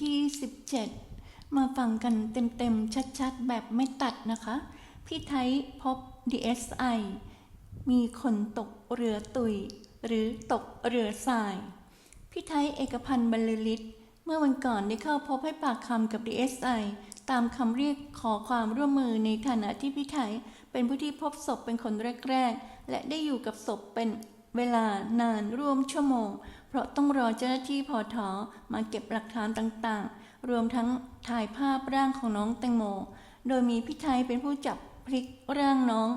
ที่ 17 มาฟังกันเต็มๆ ชัดๆ แบบไม่ตัดนะคะ พี่ไทยพบ DSI มีคนตกเรือตุย หรือตกเรือทราย พี่ไทยเอกพันธ์บรรลือฤทธิ์เมื่อวันก่อนได้เข้าพบให้ปากคำกับ DSI ตามคำเรียกขอความร่วมมือในฐานะที่พี่ไทยเป็นผู้ที่พบศพเป็นคนแรก ๆ และได้อยู่กับศพเป็นเวลานานร่วมชั่วโมง ราะต้องรอเจ้าหน้าที่พอทอมาเก็บหลักฐานต่างๆ รวมทั้งถ่ายภาพร่างของน้องแตงโม โดยมีพี่ไทยเป็นผู้จับพลิกร่างน้อง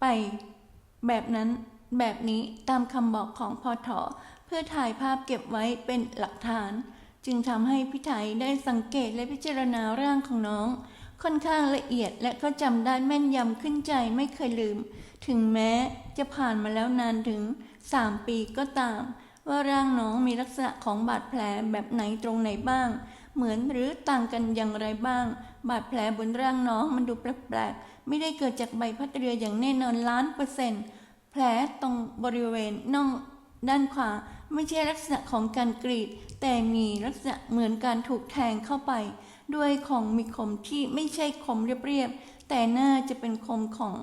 ไป แบบนั้นแบบนี้ตามคำบอกของพอถอเพื่อถ่ายภาพเก็บไว้เป็นหลักฐาน จึงทำให้พี่ไทยได้สังเกตและพิจารณาร่างของน้อง ค่อนข้างละเอียดและก็จำได้แม่นยำขึ้นใจไม่เคยลืม ถึงแม้จะผ่านมาแล้วนานถึง 3 ปีก็ตาม ว่าร่างน้องมีลักษณะของบาดแผลแบบไหนตรงไหนบ้าง เหมือนหรือต่างกันอย่างไรบ้าง บาดแผลบนร่างน้องมันดูแปลกๆ ไม่ได้เกิดจากใบพัดเรืออย่างแน่นอนล้านเปอร์เซ็นต์แผลตรงบริเวณน่องด้านขวาไม่ใช่ลักษณะของการกรีด แต่มีลักษณะเหมือนการถูกแทงเข้าไป ด้วยของมีคมที่ไม่ใช่คมเรียบๆแต่น่าจะเป็นคมของ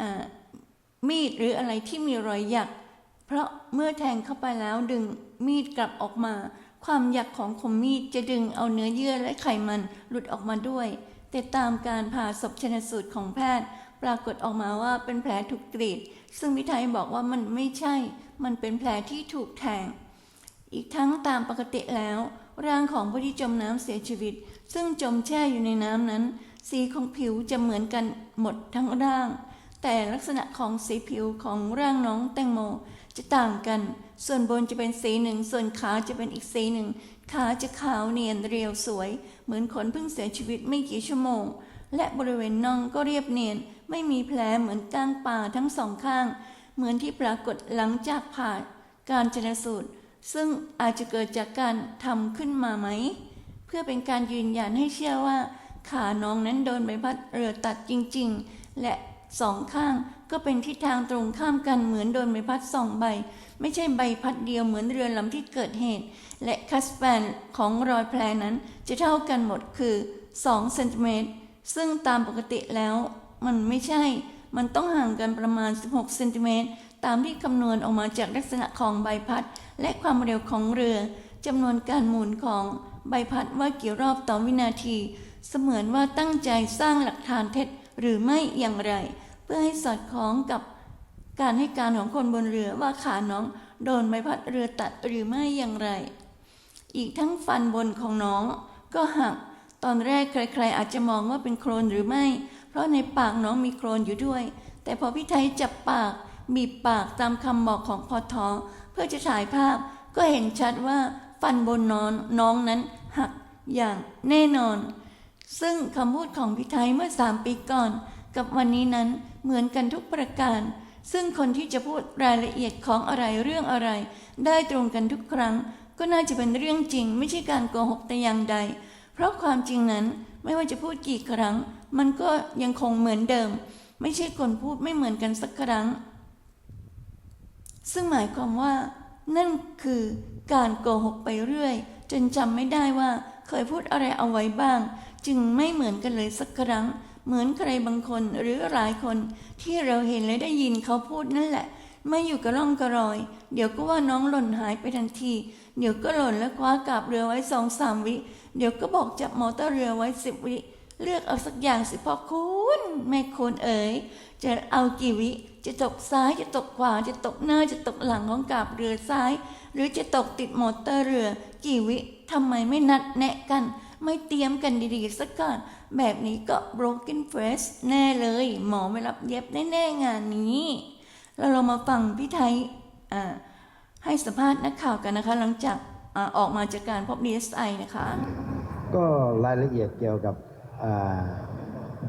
อมีดหรืออะไรที่มีรอยหยัก เพราะเมื่อแทงเข้าไปแล้วดึงมีดกลับออกมา ความหยักของคมมีดจะดึงเอาเนื้อเยื่อและไขมันหลุดออกมาด้วย แต่ตามการผ่าศพชนสูตรของแพทย์ ปรากฏออกมาว่าเป็นแผลถูกกรีด ซึ่งพิไทยบอกว่ามันไม่ใช่ มันเป็นแผลที่ถูกแทง อีกทั้งตามปกติแล้ว ร่างของผู้ที่จมน้ำเสียชีวิต ซึ่งจมแช่อยู่ในน้ำนั้น สีของผิวจะเหมือนกันหมดทั้งร่าง แต่ลักษณะของสีผิวของร่างน้องแตงโม จะต่างกัน ส่วนบนจะเป็นสีหนึ่ง ส่วนขาจะเป็นอีกสีหนึ่ง ขาจะขาวเนียนเรียวสวย เหมือนคนเพิ่งเสียชีวิตไม่กี่ชั่วโมง และบริเวณน่องก็เรียบเนียน ไม่มีแผลเหมือนก้างป่าทั้งสองข้าง เหมือนที่ปรากฏหลังจากผ่าการชนสูตร ซึ่งอาจจะเกิดจากการทำขึ้นมาไหม เพื่อเป็นการยืนยันให้เชื่อว่าขาน้องนั้นโดนใบพัดเรือตัดจริง ๆ และ สองข้างก็เป็นทิศทางตรงข้ามกันเหมือนโดนใบพัดสองใบ ไม่ใช่ใบพัดเดียวเหมือนเรือลำที่เกิดเหตุ และคัสแปนของรอยแผลนั้นจะเท่ากันหมดคือ2เซนติเมตรซึ่งตามปกติแล้ว มันไม่ใช่ มันต้องห่างกันประมาณ 16เซนติเมตรตามที่คำนวณออกมาจากลักษณะของใบพัด และความเร็วของเรือจำนวนการหมุนของใบพัดว่ากี่รอบต่อวินาที เสมือนว่าตั้งใจสร้างหลักฐานเท็จ หรือไม่อย่างไร เพื่อให้สอดคล้องกับการให้การของคนบนเรือว่าขาน้องโดนใบพัดเรือตัดหรือไม่อย่างไร อีกทั้งฟันบนของน้อง ก็หัก ตอนแรกใครๆอาจจะมองว่าเป็นโครนหรือไม่ เพราะในปากน้องมีโครนอยู่ด้วย แต่พอพี่ไทยจับปากบีบปากตามคำบอกของพอทอเพื่อจะถ่ายภาพ ก็เห็นชัดว่าฟันบนนอนน้องนั้นหักอย่างแน่นอน ซึ่งคำพูดของพี่ไทยเมื่อสามปีก่อน กับวันนี้นั้นเหมือนกันทุกประการ ซึ่งคนที่จะพูดรายละเอียดของอะไรเรื่องอะไร ได้ตรงกันทุกครั้ง ก็น่าจะเป็นเรื่องจริง ไม่ใช่การโกหกแต่อย่างใด เพราะความจริงนั้นไม่ว่าจะพูดกี่ครั้ง มันก็ยังคงเหมือนเดิม ไม่ใช่คนพูดไม่เหมือนกันสักครั้ง ซึ่งหมายความว่า นั่นคือการโกหกไปเรื่อย จนจำไม่ได้ว่าเคยพูดอะไรเอาไว้บ้าง จึงไม่เหมือนกันเลยสักครั้ง เหมือนใครบางคนหรือหลายคนที่เราเห็นและได้ยินเขาพูดนั่นแหละ ไม่อยู่กระร่องกระรอย เดี๋ยวก็ว่าน้องหล่นหายไปทันที เดี๋ยวก็หล่นแล้วคว้ากาบเรือไว้สองสามวิ เดี๋ยวก็บอกจับมอเตอร์เรือไว้สิบวิ เลือกเอาสักอย่างสิพ่อคุณแม่คุณเอ๋ยจะเอากี่วิจะตกซ้ายจะตกขวาจะตกหน้าจะตกหลังของกาบเรือซ้าย หรือจะตกติดมอเตอร์เรือ กี่วิทำไมไม่นัดแนะกัน ไม่เตรียมกันดีๆสักก่อน แบบนี้ก็ broken face แน่เลย หมอไม่รับเย็บแน่ๆงานนี้แล้วเรามาฟังพี่ไทยให้สัมภาษณ์นักข่าวกันนะคะ หลังจากอออกมาจากการพบ DSI นะคะ ก็รายละเอียดเกี่ยวกับ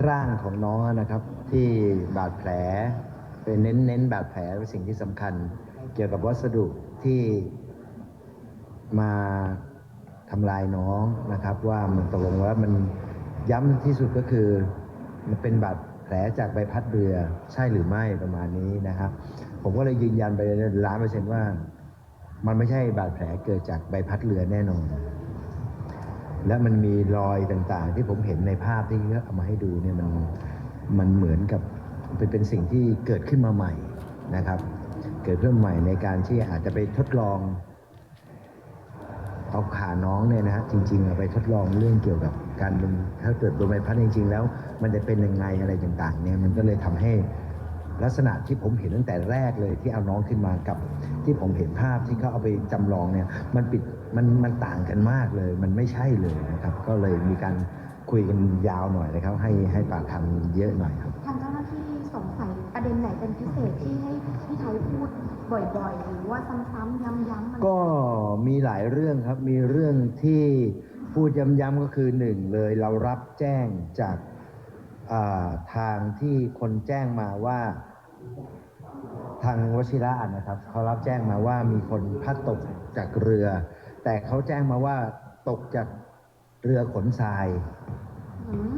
ร่างของน้องนะครับ ที่บาดแผลเป็นเน้นเน้นบาดแผลเป็นสิ่งที่สำคัญ เกี่ยวกับวัสดุที่มา ทำลายน้องนะครับ ว่ามันตกลงว่ามันย้ำที่สุดก็คือ มันเป็นบาดแผลจากใบพัดเรือใช่หรือไม่ประมาณนี้นะครับ ผมก็เลยยืนยันไปล้านเปอร์เซ็นต์ว่า มันไม่ใช่บาดแผลเกิดจากใบพัดเรือแน่นอน และมันมีรอยต่างๆ ที่ผมเห็นในภาพที่เขาเอามาให้ดูเนี่ยมันมันเหมือนกับเป็นเป็นสิ่งที่เกิดขึ้นมาใหม่นะครับ เกิดขึ้นมใหม่ในการที่อาจจะไปทดลอง เอาขาน้องเนี่ยนะฮะจริงๆเอาไปทดลองเรื่องเกี่ยวกับการเป็นถ้าเกิดโดนใบพัดจริง ๆ แล้ว มันจะเป็นยังไงอะไรต่างๆเนี่ยมันก็เลยทำให้ลักษณะที่ผมเห็นตั้งแต่แรกเลยที่เอาน้องขึ้นมากับ ที่ผมเห็นภาพที่เขาเอาไปจำลองเนี่ยมันปิดมันมันต่างกันมากเลย มันไม่ใช่เลยนะครับ ก็เลยมีการคุยกันยาวหน่อยนะครับ ให้ให้ปากคำเยอะหน่อยครับ ประเด็นไหนเป็นพิเศษที่ให้พี่ไทยพูดบ่อยๆ หรือว่าซ้ำๆย้ำๆมันก็มีหลายเรื่องครับมีเรื่องที่พูดย้ำๆก็คือหนึ่งเลยเรารับแจ้งจากอ่าทางที่คนแจ้งมาว่า ทางวชิระนะครับเขารับแจ้งมาว่ามีคนพลัดตกจากเรือ แต่เขาแจ้งมาว่าตกจากเรือขนทรายอืม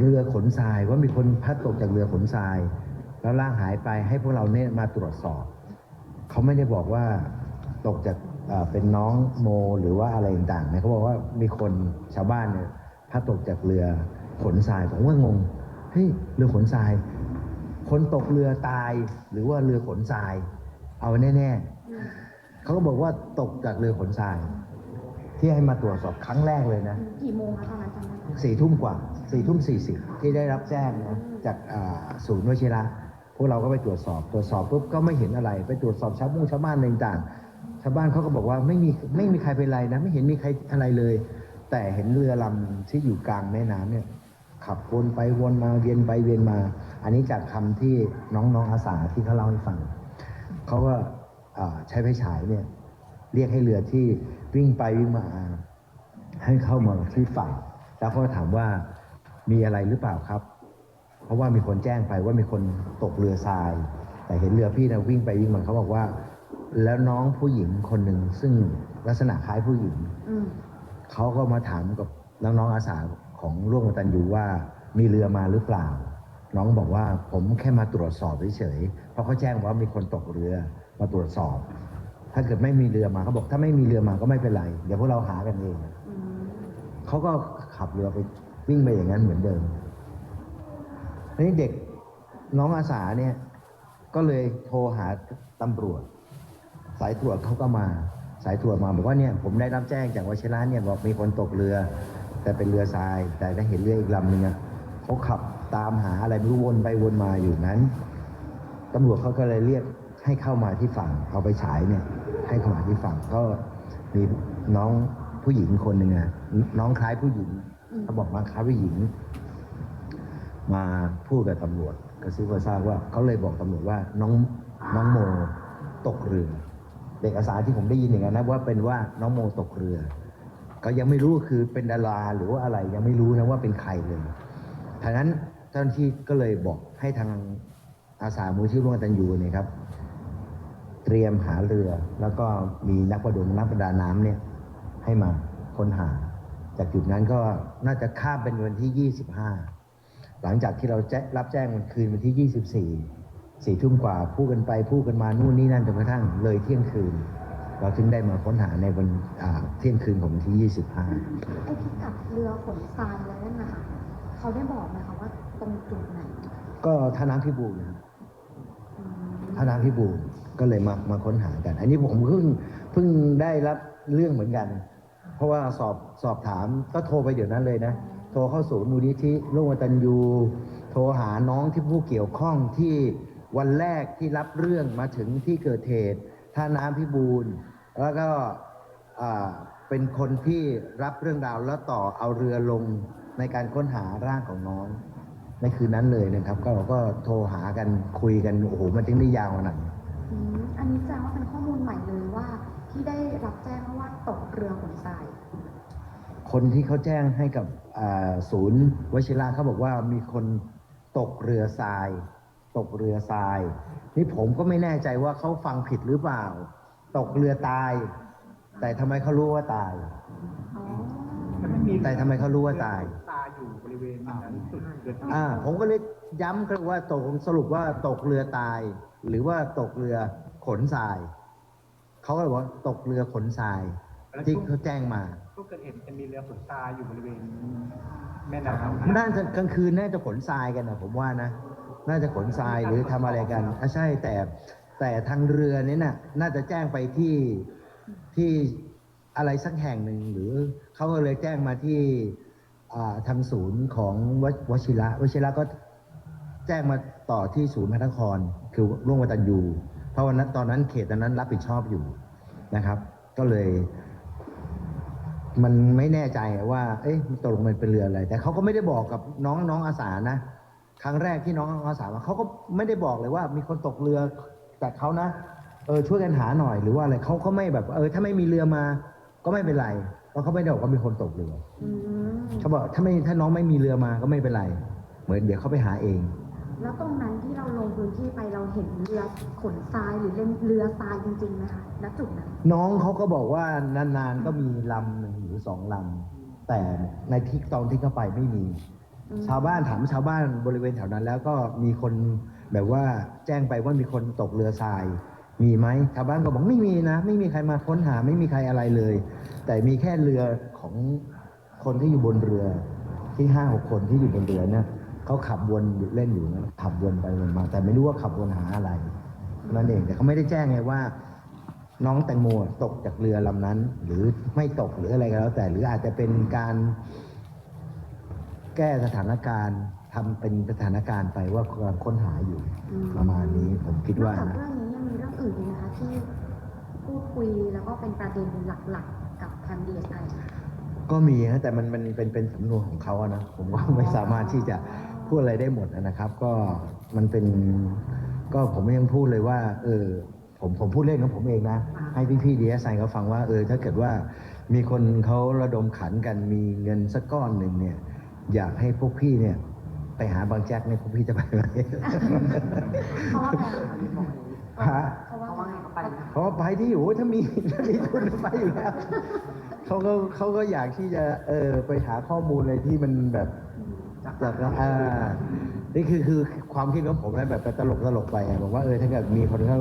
เรือขนทรายว่ามีคนพลัดตกจากเรือขนทราย แล้วร่างหายไปให้พวกเราเนี่ยมาตรวจสอบ เขาไม่ได้บอกว่าตกจากเอ่อเป็นน้องโมหรือว่าอะไรต่างๆนะเขาบอกว่ามีคนชาวบ้านเนี่ยพลัดตกจากเรือขนทรายผมว่างงเฮ้ยเรือขนทราย คนตกเรือตายหรือว่าเรือขนทราย เอาแน่อืมๆเขาก็บอกว่าตกจากเรือขนทราย ที่ให้มาตรวจสอบครั้งแรกเลยนะกี่โมงคะตอนนั้นจำได้ไหมสี่ทุ่มกว่าสี่ทุ่มสี่สิบที่ได้รับแจ้งนะจากอ่าศูนย์วชิระพ วกเราก็ไปตรวจสอบ ตรวจสอบปุ๊บก็ไม่เห็นอะไร ไปตรวจสอบชาวบ้านชาวบ้านต่างๆ ชาวบ้านเขาก็บอกว่าไม่มีไม่มีใครเป็นไรนะ ไม่เห็นมีใครอะไรเลย แต่เห็นเรือลำที่อยู่กลางแม่น้ำเนี่ย ขับวนไปวนมาเวียนไปเวียนมา อันนี้จากคำที่น้องๆอาสาที่เขาเล่าให้ฟังเขาก็ใช้ไฟฉายเนี่ย เรียกให้เรือที่วิ่งไปวิ่งมา ให้เข้ามาที่ฝั่งแล้วเขาก็ถามว่ามีอะไรหรือเปล่าครับ ราะว่ามีคนแจ้งไปว่ามีคนตกเรือทราย แต่เห็นเรือพี่นะวิ่งไปวิ่งมาเขาบอกว่า แล้วน้องผู้หญิงคนหนึ่งซึ่งลักษณะคล้ายผู้หญิงอืมเขาก็มาถามกับน้องๆอาสาของร่วมกตันยูว่ามีเรือมาหรือเปล่า น้องบอกว่าผมแค่มาตรวจสอบเฉยๆเพราะเขาแจ้งว่ามีคนตกเรือมาตรวจสอบ ถ้าเกิดไม่มีเรือมาเขาบอกถ้าไม่มีเรือมาก็ไม่เป็นไร เดี๋ยวพวกเราหากันเอง อืมเขาก็ขับเรือไปวิ่งไปอย่างนั้นเหมือนเดิมที นี้เด็กน้องอาสาเนี่ยก็เลยโทรหาตำรวจ สายตรวจเขาก็มา สายตรวจมาบอกว่าเนี่ยผมได้รับแจ้งจากวชิระเนี่ยบอกมีคนตกเรือ แต่เป็นเรือทราย แต่ได้เห็นเรืออีกลำหนึงอะเขาขับตามหาอะไรไม่รู้วนไปวนมาอยู่นั้นตำรวจเขาก็เลยเรียกให้เข้ามาที่ฝั่งเอาไปฉายเนี่ย ให้เข้ามาที่ฝั่งก็มีน้องผู้หญิงคนหนึ่งอะน้องคล้ายผู้หญิงอืมเขาบอกมาคล้ายผู้หญิง มาพูดกับตำรวจกระซิบกระซาบว่าเขาเลยบอกตำรวจว่าน้องน้องโมตกเรือเด็กอาสาที่ผมได้ยินอย่างนั้นนะว่าเป็นว่าน้องโมตกเรือ ก็ยังไม่รู้คือเป็นดาราหรือว่าอะไรยังไม่รู้นะว่าเป็นใครเลยทางนั้นเจ้าหน้าที่ก็เลยบอกให้ทางอาสามูลที่ร่วมกันยูเนี่ยครับ เตรียมหาเรือแล้วก็มีนักประดมนักประดาน้ำเนี่ยให้มาค้นหา จากจุดนั้นก็น่าจะข้ามเป็นวันที่ 25 หลังจากที่เราแจ้รับแจ้งวันคืนวันที่ 24สี่ทุ่มกว่าพูดกันไปพูดกันมานู่นนี่นั่นจนกระทั่งเลยเที่ยงคืน เราถึงได้มาค้นหาในวันอ่าเที่ยงคืนของวันที่ไอ้พิกัดเรือขนทรายเลยนั่นนะคะเขาได้บอกไหมคะว่าตรงจุดไหน25ก็ท่าน้ำพิบูลนะครับอืมท่าน้ำพิบูลก็เลยมามาค้นหากัน อันนี้ผมเพิ่งเพิ่งได้รับเรื่องเหมือนกัน เพราะว่าสอบสอบถามก็โทรไปเดี๋ยวนั้นเลยนะ โทรเข้าศูนย์มูลนิธิร่วมกตันยู โทรหาน้องที่ผู้เกี่ยวข้องที่วันแรกที่รับเรื่องมาถึงที่เกิดเหตุท่าน้ำพิบูลแล้วก็เป็นคนที่รับเรื่องราวแล้วต่อเอาเรือลงในการค้นหาร่างของน้องในคืนนั้นเลยนะครับ ก็เราก็โทรหากันคุยกันโอ้โหมันถึงได้ยาวขนาดนั้อันนี้แสดงว่าเป็นข้อมูลใหม่เลยว่าที่ได้รับแจ้งว่าตกเรือขนทราย คนที่เขาแจ้งให้กับอ่าศูนย์วชิระเขาบอกว่ามีคนตกเรือทราย ตกเรือทราย นี่ผมก็ไม่แน่ใจว่าเขาฟังผิดหรือเปล่า ตกเรือตาย แต่ทำไมเขารู้ว่าตายอ๋อแต่ทำไมเขารู้ว่าตาย ตาอยู่บริเวณนั้นจุดเกิดเหตุอ่าผมก็เลยย้ำกันว่าตกสรุปว่าตกเรือตาย หรือว่าตกเรือขนทราย เขาก็เลยบอกว่าตกเรือขนทราย ที่เขาแจ้งมา ช่ช่วงเกิดเหตุจะมีเรือขนทรายอยู่บริเวณแม่น้ำน่าจะกลางคืนน่าจะขนทรายกันนะผมว่านะ น่าจะขนทรายหรือทำอะไรกันอะใช่แต่แต่ทางเรือนี้น่ะน่าจะแจ้งไปที่ที่อะไรสักแห่งหนึ่งหรือเขาก็เลยแจ้งมาที่อ่าทางศูนย์ของววชิระวชิระก็แจ้งมาต่อที่ศูนย์พระนคร คือร่วมวัตันยูเพราะวันนั้นตอนนั้นเขตตอนนั้นรับผิดชอบอยู่นะครับ ก็เลย มันไม่แน่ใจว่า เอ๊ะตกลงมันเป็นเรืออะไร แต่เขาก็ไม่ได้บอกกับน้องน้องอาสานะ ครั้งแรกที่น้องอาสามาเขาก็ไม่ได้บอกเลยว่ามีคนตกเรือแต่เขานะ เออช่วยกันหาหน่อยหรือว่าอะไรเขาก็ไม่แบบ เออ ถ้าไม่มีเรือมา ก็ไม่เป็นไร เพราะเขาไม่ได้บอกว่ามีคนตกเรืออืมเขาบอกถ้าไม่ถ้าน้องไม่มีเรือมาก็ไม่เป็นไร เหมือนเดี๋ยวเขาไปหาเอง แล้วตรงนั้นที่เราลงพื้นที่ไปเราเห็นเรือขนทรายหรือเรือทรายจริงๆไหมคะณจุดนั้น น้องเขาก็บอกว่านานๆก็มีลำหนึ่ง หรือสองลำแต่ในที่ตอนที่เขาไปไม่มีอืมชาวบ้านถามชาวบ้านบริเวณแถวนั้น แล้วก็มีคนแบบว่าแจ้งไปว่ามีคนตกเรือทราย มีไหมชาวบ้านก็บอกไม่มีนะ ไม่มีใครมาค้นหาไม่มีใครอะไรเลย แต่มีแค่เรือของคนที่อยู่บนเรือที่ห้าหกคนที่อยู่บนเรือเนี่ยเขาขับวนอยู่เล่นอยู่นะขับวนไปวนมา แต่ไม่รู้ว่าขับวนหาอะไรนั่นเองแต่เขาไม่ได้แจ้งไงว่า น้องแตงโมตกจากเรือลำนั้น หรือไม่ตกหรืออะไรก็แล้วแต่หรืออาจจะเป็นการแก้สถานการณ์ทำเป็นสถานการณ์ไปว่ากำลังค้นหาอยู่อืมประมาณนี้ผมคิดว่านอกจากนะเรื่องนี้ยังมีเรื่องอื่นอีกนะคะที่พูดคุยแล้วก็เป็นประเด็นหลักๆ กับทาง DSI ก็มีฮะแต่มันมันเป็นเป็นสำนวนของเขาอะนะผมว่าไม่สามารถที่จะพูดอะไรได้หมดนะครับ ก็มันเป็นก็ผมยังพูดเลยว่า เออ ผมผมพูดเล่นของผมเองนะ ให้พี่พี่ดีเอสไเขาฟังว่าเออถ้าเกิดว่ามีคนเขาระดมขันกันมีเงินสักก้อนหนึ่งเนี่ย อยากให้พวกพี่เนี่ย ไปหาบางแจ็คเนี่ยพวกพี่จะไปไหมเพราะว่าไงฮะเพราะว่าไงเขาไปนะเพราะว่าไปที่อยู่ถ้ามีถ้ามีทุนไปอยู่แล้วเขาก็เขาก็อยากที่จะเออไปหาข้อมูลอะไรที่มันแบบจากอ่า นี่คือคือความคิดของผมนะแบบตลกตลกๆไปอะบอกว่าเออถ้าเกิดมีคนเขา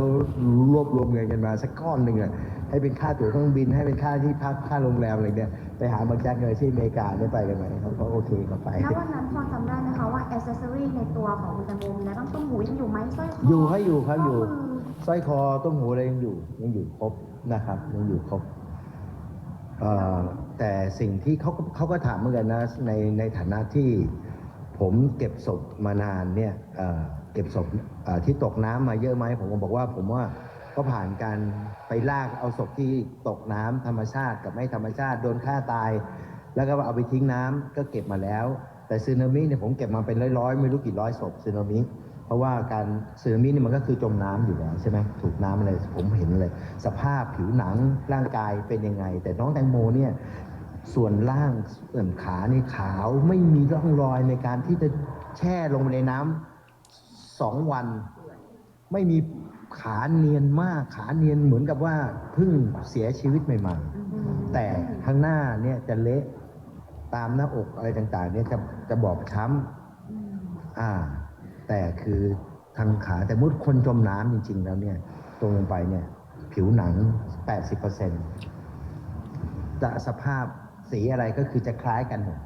รวบรวมเงินกันมาสักก้อนหนึ่งอะให้เป็นค่าตั๋วเครื่องบินให้เป็นค่าที่พักค่าโรงแรมอะไรเนี่ยไปหาบางแจ็คเลยที่อเมริกาได้ไปกันไหมเขาก็โอเคเขาไปแล้ววันนั้นพอจำได้ไหมคะว่าอ c เซสซอรี่ในตัวของคุณแตงโมมีอะไรบ้างต้มหูยังอยู่ไหมสร้อยคออยู่ให้อยู่ครับอยู่ข้มืสร้อยคอต้มหูอะไรยังอยู่ยังอยู่ครบนะครับยังอยู่ครบเอ่อแต่สิ่งที่เขาก็เขาก็ถามเหมือนกันนะในในฐานะที่ ผมเก็บศพมานานเนี่ยเเก็บศพที่ตกน้ำมาเยอะไหมผมก็บอกว่าผมว่าก็ผ่านการไปลากเอาศพที่ตกน้ำธรรมชาติกับไม่ธรรมชาติโดนฆ่าตาย แล้วก็เอาไปทิ้งน้ำก็เก็บมาแล้ว แต่ซึนามิเนี่ยผมเก็บมาเป็นร้อยๆไม่รู้กี่ร้อยศพซึนามิเพราะว่าการสึนามินี่มันก็คือจมน้ำอยู่แล้วใช่ไหมถูกน้ำอะไรผมเห็นเลย สภาพผิวหนังร่างกายเป็นยังไง แต่น้องแตงโมเนี่ย ส่วนล่างส่วนขานี่ขาวไม่มีร่องรอยในการที่จะแช่ลงไปในน้ำสองวัน ไม่มีขาเนียนมากขาเนียนเหมือนกับว่าเพิ่งเสียชีวิตใหม่ๆ แต่ข้างหน้าเนี่ยจะเละตามหน้าอกอะไรต่างๆ เนี่ยจะจะบอบช้ำอ่า แต่คือทางขาแต่มุดคนจมน้ำจริง ๆ แล้วเนี่ยตรงลงไปเนี่ย ผิวหนัง 80%จะสภาพ สีอะไรก็คือจะคล้ายกันหมด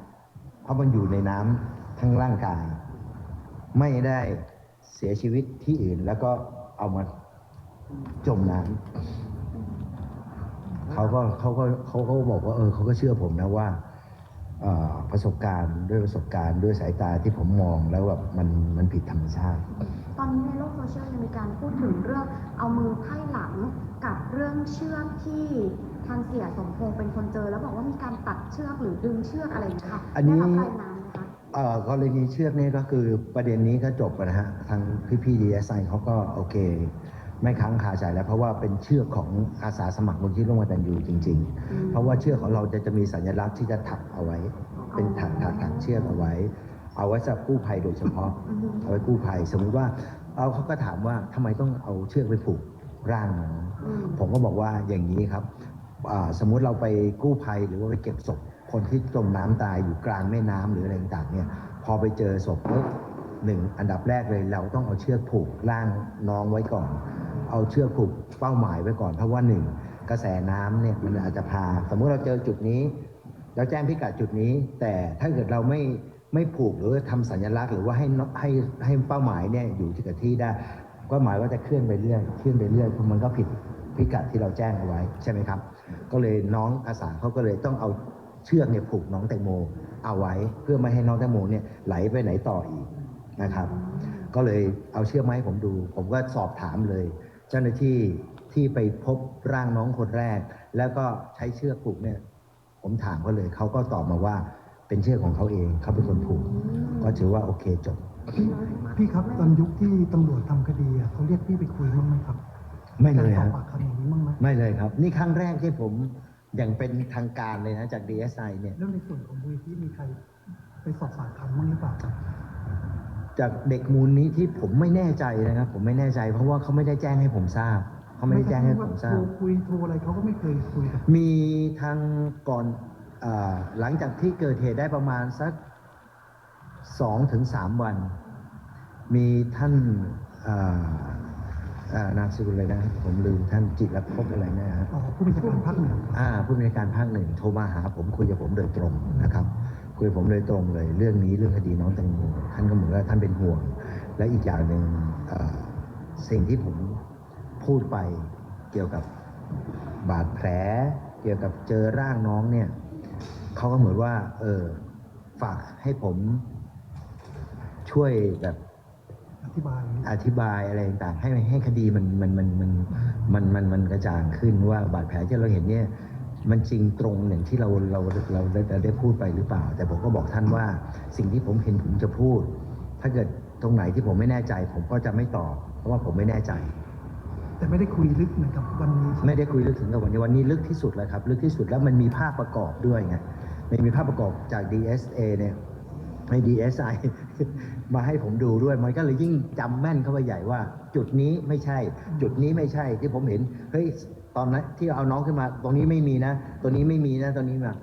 เพราะมันอยู่ในน้ำทั้งร่างกาย ไม่ได้เสียชีวิตที่อื่นแล้วก็เอามาจมน้ำเขาก็เขาก็เขาก็บอกว่าเออเขาก็เชื่อผมนะว่าประสบการณ์ด้วยประสบการณ์ด้วยสายตาที่ผมมองแล้วแบบมันมันผิดธรรมชาติ ตอนนี้ในโลกโซเชียลยังมีการพูดถึงเรื่องเอามือไพ่หลังกับเรื่องเชือกที่ทางเสียสมพงษ์เป็นคนเจอ แล้วบอกว่ามีการตัดเชือกหรือดึงเชือกอะไรอย่างเงี้ยค่ะอันนี้ ได้รับรายงานไหมคะเอ่อกรณีเชือกนี่ก็คือประเด็นนี้ก็จบไปนะฮะทางพี่พี่ดีเอสไอเขาก็โอเค ไม่ค้างคาใจแล้วเพราะว่าเป็นเชือกของอาสาสมัครมูลที่ร่วมกันตันยูจริงอืมๆเพราะว่าเชือกของเราจะจะมีสัญลักษณ์ที่จะถักเอาไว้ เป็นถักถักถักเชือกเอาไว้ เอาไว้สำหรับกู้ภัยโดยเฉพาะอือฮึเอาไว้กู้ภัย สมมุติว่าเอาเขาก็ถามว่าทำไมต้องเอาเชือกไปผูกร่างน้องอืมผมก็บอกว่าอย่างนี้ครับอ่าสมมุติเราไปกู้ภัยหรือว่าไปเก็บศพคนที่จมน้ำตายอยู่กลางแม่น้ำหรืออะไรต่างๆเนี่ยพอไปเจอศพปุ๊บหนึ่งอันดับแรกเลยเราต้องเอาเชือกผูกร่างน้องไว้ก่อน เอาเชือกผูกเป้าหมายไว้ก่อน เพราะว่าหนึ่งกระแสน้ำเนี่ยมันอาจจะพา สมมุติเราเจอจุดนี้แล้วแจ้งพิกัดจุดนี้ แต่ถ้าเกิดเราไม่ ไม่ผูกหรือว่าทำสัญลักษณ์หรือว่าให้ให้ให้เป้าหมายเนี่ยอยู่ที่กับที่ได้ก็หมายว่าจะเคลื่อนไปเรื่อยเคลื่อนไปเรื่อยเพราะมันก็ผิดพิกัดที่เราแจ้งเอาไว้ใช่ไหมครับ ก็เลยน้องอาสาเขาก็เลยต้องเอาเชือกเนี่ยผูกน้องแตงโมเอาไว้เพื่อไม่ให้น้องแตงโมเนี่ยไหลไปไหนต่ออีกนะครับ ก็เลยเอาเชือกมาให้ผมดู ผมก็สอบถามเลย เจ้าหน้าที่ที่ไปพบร่างน้องคนแรก แล้วก็ใช้เชือกผูกเนี่ย ผมถามเขาเลยเขาก็ตอบมาว่า เป็นเชือกของเขาเองเขาเป็นคนผูก ก็ถือว่าโอเคจบพี่พี่ครับตอนยุคที่ตำรวจทำคดีอะเขาเรียกพี่ไปคุยบ้างไหมครับไม่เลยการสอบฮะปากคำอย่างนี้บ้างไหมไม่เลยครับ นี่ครั้งแรกที่ผมอย่างเป็นทางการเลยนะจาก DSI เนี่ย แล้วในส่วนของมูลที่มีใครไปสอบปากคำบ้างหรือเปล่าครับจากเด็กมูลนี้ที่ผมไม่แน่ใจนะครับ ผมไม่แน่ใจ เพราะว่าเขาไม่ได้แจ้งให้ผมทราบเขาไม่ได้แจ้งให้ผมทราโทบรคุยโทรอะไรเขาก็ไม่เคยคุยกับมีทางก่อนอา หลังจากที่เกิดเหตุได้ประมาณสักสองถึงสามวัน มีท่านอ่าอ่านามสกุลเลยนะผมลืมท่านจิตรภพอะไรนะฮะอ๋อผู้บัญชาการภาคหนึ่งอ่าผู้มีการภาคหนึ่งโทรมาหาผมคุยกับผมโดยตรงนะครับคุยกับผมโดยตรงเลย เรื่องนี้เรื่องคดีน้องแตงโมท่านก็เหมือนว่าท่านเป็นห่วง และอีกอย่างหนึ่งเอ่อสิ่งที่ผมพูดไปเกี่ยวกับบาดแผล เกี่ยวกับเจอร่างน้องเนี่ย เขาก็เหมือนว่า เออ ฝากให้ผมช่วยแบบอธิบายอธิบายอะไรต่างๆให้ให้คดีมันมันมันมันมันมันมันกระจ่างขึ้นว่าบาดแผลที่เราเห็นเนี่ย มันจริงตรงอย่างที่เราเราเราได้ได้ได้พูดไปหรือเปล่า แต่ผมก็บอกท่านว่า สิ่งที่ผมเห็นผมจะพูด ถ้าเกิดตรงไหนที่ผมไม่แน่ใจ ผมก็จะไม่ตอบเพราะว่าผมไม่แน่ใจ แต่ไม่ได้คุยลึกเหมือนกับวันนี้ใช่ไหมไม่ได้คุยลึกถึงกับวันนี้วันนี้ลึกที่สุดแล้วครับ ลึกที่สุดแล้วมันมีภาพประกอบด้วยไง มันมีภาพประกอบจาก DSA เนี่ยให้ DSI มาให้ผมดูด้วย มันก็เลยยิ่งจำแม่นเข้าไปใหญ่ว่า จุดนี้ไม่ใช่ จุดนี้ไม่ใช่ที่ผมเห็นเฮ้ยตอนนั้นที่เอาน้องขึ้นมา ตรงนี้ไม่มีนะตัวนี้ไม่มีนะตัวนี้มา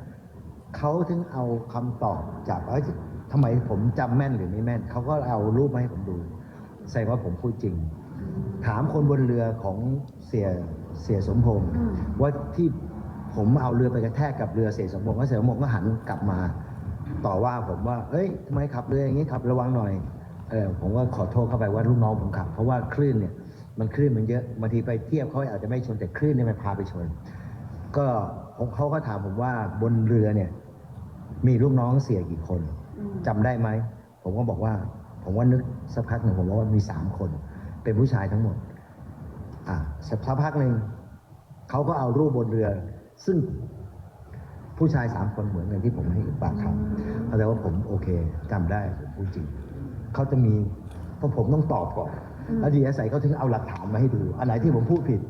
เขาถึงเอาคำตอบจากเอ้ยทำไมผมจำแม่นหรือไม่แม่นเขาก็เอารูปมาให้ผมดูแสดงว่าผมพูดจริง ถามคนบนเรือของเสียเสียสมพงษ์ว่าที่ ผมเอาเรือไปกระแทกกับเรือเสียสมพงษ์แล้วเสียสมพงษ์ก็หันกลับมา ต่อว่าผมว่าเอ้ยทำไมขับเรืออย่างนี้ขับระวังหน่อยเออผมก็ขอโทษเข้าไปว่าลูกน้องผมขับ เพราะว่าคลื่นเนี่ยมันคลื่นมันเยอะบางทีไปเทียบเขาอาจจะไม่ชนแต่คลื่นเนี่ยมันพาไปชน ก็เขาก็ถามผมว่าบนเรือเนี่ย มีลูกน้องเสียกี่คนอืมจำได้ไหมผมก็บอกว่า ผมว่านึกสักพักหนึ่งผมว่ามีสามคน เป็นผู้ชายทั้งหมด อ่าสักพักหนึ่งเขาก็เอารูปบนเรือ ซึ่งผู้ชายสามคนเหมือนกันที่ผมให้ปากคำเขาแต่ว่าผมโอเคจำได้ผมพูดจริงเขาจะมีเพราะผมต้องตอบก่อนอืมแล้วดีอาศัยเขาถึงเอาหลักฐานมาให้ดู อันไหนที่ผมพูดผิด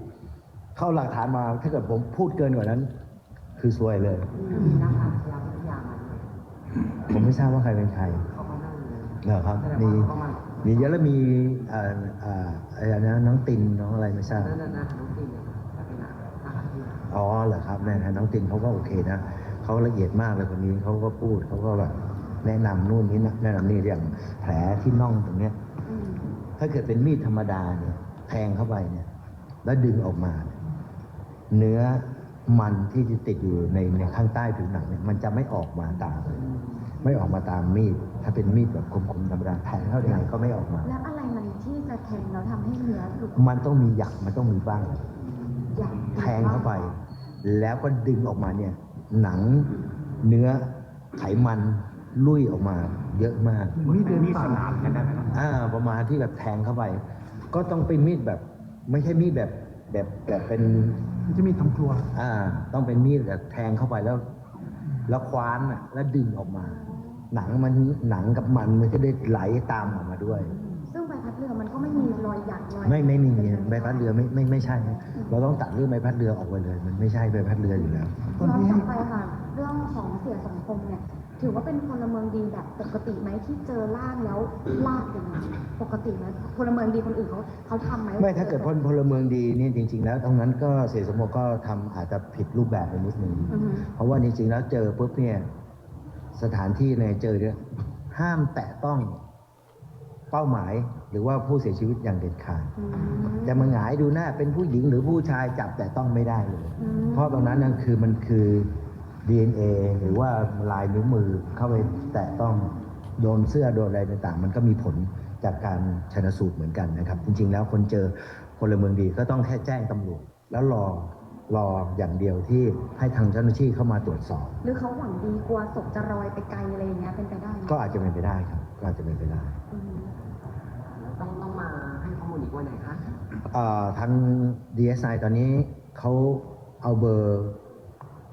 เข้าหลักฐานมาถ้าเกิดผมพูดเกินกว่านั้น คือซวยเลยมีนะคะพยานทุกอย่างอะผมไม่ทราบว่าใครเป็นใครเขาก็นั่งเลยเหรอครับแสดงมีว่าเขามามีเยอะแล้วมีเอ่อเอ่ออะไรนะน้องตินน้องอะไรไม่ทราบ อ๋อเหรอครับแน่นะน้องตินเขาก็โอเคนะเขาละเอียดมากเลยคนนี้เขาก็พูดเขาก็แบบแนะนำนู่นนี่นะแนะนำนี่อย่างแผลที่น่องตรงเนี้ยอืมถ้าเกิดเป็นมีดธรรมดาเนี่ยแทงเข้าไปเนี่ย แล้วดึงออกมาเนี่ยเนื้อมันที่จะติดอยู่ในในข้างใต้ผิวหนังเนี่ยมันจะไม่ออกมาตาม ไม่ออกมาตามมีด ถ้าเป็นมีดแบบคมๆธรรมดาแทงเข้ายังไงก็ไม่ออกมา แล้วอะไรมันที่จะแทงแล้วทำให้เนื้อหลุดมันต้องมีหยักมันต้องมีบ้างอยาก แทงเข้าไป แล้วก็ดึงออกมาเนี่ย หนังเนื้อไขมันลุยออกมาเยอะมากเหมือนมีดเดินมีป่าสนามกันได้ไหมครับอ่า ประมาณที่แบบแทงเข้าไป ก็ต้องเป็นมีดแบบ ไม่ใช่มีดแบบแบบแบบเป็นมันจะมีทำครัว อ่า ต้องเป็นมีดแบบแทงเข้าไปแล้ว แล้วคว้านอะแล้วดึงออกมา หนังมันหนังกับมันมันจะได้ไหลตามออกมาด้วยซึ่งใบพัดเรือมันก็ไม่มีรอยหยักรอยไม่ไม่มีใบพัดเรือไม่ไม่ไม่ใช่นะเราต้องตัดเรื่องใบพัดเรือออกไปเลย มันไม่ใช่ใบพัดเรืออยู่แล้วตอนย้อนที่กลัให้บไปค่ะ เรื่องของเสียสมพงษ์เนี่ย ถือว่าเป็นพลเมืองดีแบบปกติไหมที่เจอร่างแล้วลากอย่างนี้ปกติไหมพลเมืองดีคนอื่นเขาเขาทำไหมไม่ถ้าเกิดพลพลเมืองดีเนี่ยจริง ๆ แล้วตรงนั้นก็เสียสมมติก็ทำอาจจะผิดรูปแบบไปนิดนึงอือฮึเพราะว่าจริงๆแล้วเจอปุ๊บเนี่ยสถานที่เนี่ยเจอเนี่ยห้ามแตะต้อง เป้าหมายหรือว่าผู้เสียชีวิตอย่างเด็ดขาดอืมจะมาหงายดูหน้าเป็นผู้หญิงหรือผู้ชายจับแต่ต้องไม่ได้เลยอืมเพราะตรงนั้นนั่นคือมันคือ DNA หรือว่าลายนิ้วมือเข้าไปแตะต้องโดนเสื้อโดนอะไรต่างๆ มันก็มีผลจากการชนสูตรเหมือนกันนะครับ จริง ๆ แล้วคนเจอพลเมืองดีก็ต้องแค่แจ้งตำรวจแล้วรอรออย่างเดียวที่ให้ทางเจ้าหน้าที่เข้ามาตรวจสอบ หรือเขาหวังดีกลัวศพจะลอยไปไกลอะไรอย่างเงี้ยเป็นไปได้ไหมก็อาจจะเป็นไปได้ครับ ก็อาจจะเป็นไปได้ อืม ต้องต้องมาให้ข้ อีกวันไหนคะเอ่อทาง DSI ตอนนี้เขาเอาเบอร์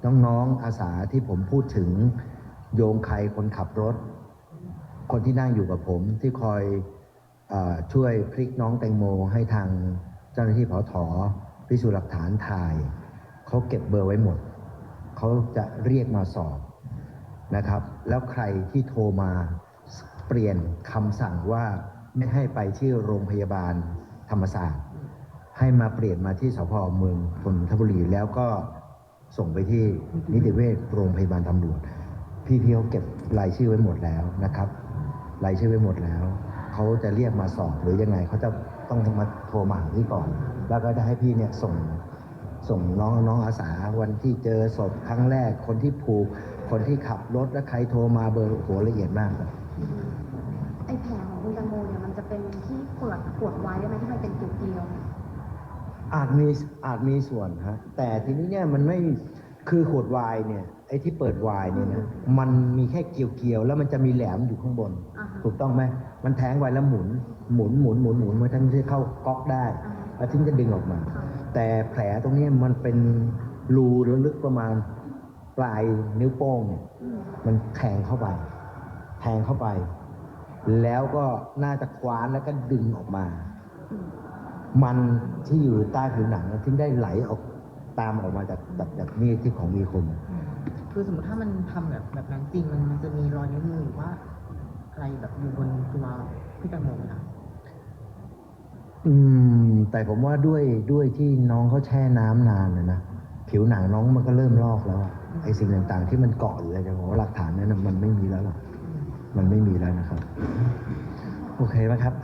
น้องๆอาสาที่ผมพูดถึงโยงใครคนขับรถ คนที่นั่งอยู่กับผมที่คอยเออช่วยพลิกน้องแตงโมให้ทางเจ้าหน้าที่ผอถอพิสูจน์หลักฐานถ่ายเขาเก็บเบอร์ไว้หมด เขาจะเรียกมาสอบนะครับ แล้วใครที่โทรมาเปลี่ยนคำสั่งว่าไม่ให้ไปที่โรงพยาบาล ธรรมศาสตร์ ให้มาเปลี่ยนมาที่สพเมืองนนทบุรีแล้วก็ส่งไปที่นิติเวชโรงพยาบาลตำรวจ พี่พี่เขาเก็บรายชื่อไว้หมดแล้วนะครับรายชื่อไว้หมดแล้วเขาจะเรียกมาสอบหรือยังไงเขาจะต้องมาโทรมาหาพี่ก่อน แล้วก็จะให้พี่เนี่ยส่งส่งน้องน้องอาสาวันที่เจอศพครั้งแรกคนที่ผูก คนที่ขับรถและใครโทรมาเบอร์โหละเอียดมากครับ ไอแผลของคุณแตงโมเนี่ยมันจะเป็นที่เปิดปวดไว้ได้ไหมที่มันเป็นเกลียวอาจมีอาจมีส่วนฮะแต่ทีนี้เนี่ยมันไม่คือขวดไวน์เนี่ยไอ้ที่เปิดไวน์เนี่ยนะมันมีแค่เกี่ยวๆแล้วมันจะมีแหลมอยู่ข้างบนอ่าฮะถูกต้องไหมมันแทงไว้แล้วหมุนหมุนหมุนหมุนหมุนมาทั้งที่เข้าก๊อกได้อ่าฮะแล้วถึงจะดึงออกมาค่ะแต่แผลตรงเนี้ยมันเป็นรูลึกประมาณปลายนิ้วโป้งเนี่ยอืมมันแทงเข้าไป แทงเข้าไป แล้วก็น่าจะคว้านแล้วก็ดึงออกมาอืมมันที่อยู่ใต้ผิวหนังถึงได้ไหลออกตามออกมาจากจากจากมีดที่ของมีคมคือสมมติถ้ามันทำแบบแบบนั้นจริงมันมันจะมีรอยนิ้วมือหรือว่าอะไรแบบอยู่บนตัวพี่แตงโมไหมคะอืม แต่ผมว่าด้วยด้วยที่น้องเขาแช่น้ำนานนะนะผิวหนังน้องมันก็เริ่มลอกแล้วอะไอ้สิ่งต่างๆ ที่มันเกาะอยู่อะไรแต่ผมว่าหลักฐานนั้นนะมันไม่มีแล้วหรอก มันไม่มีแล้วนะครับ โอเคไหมครับ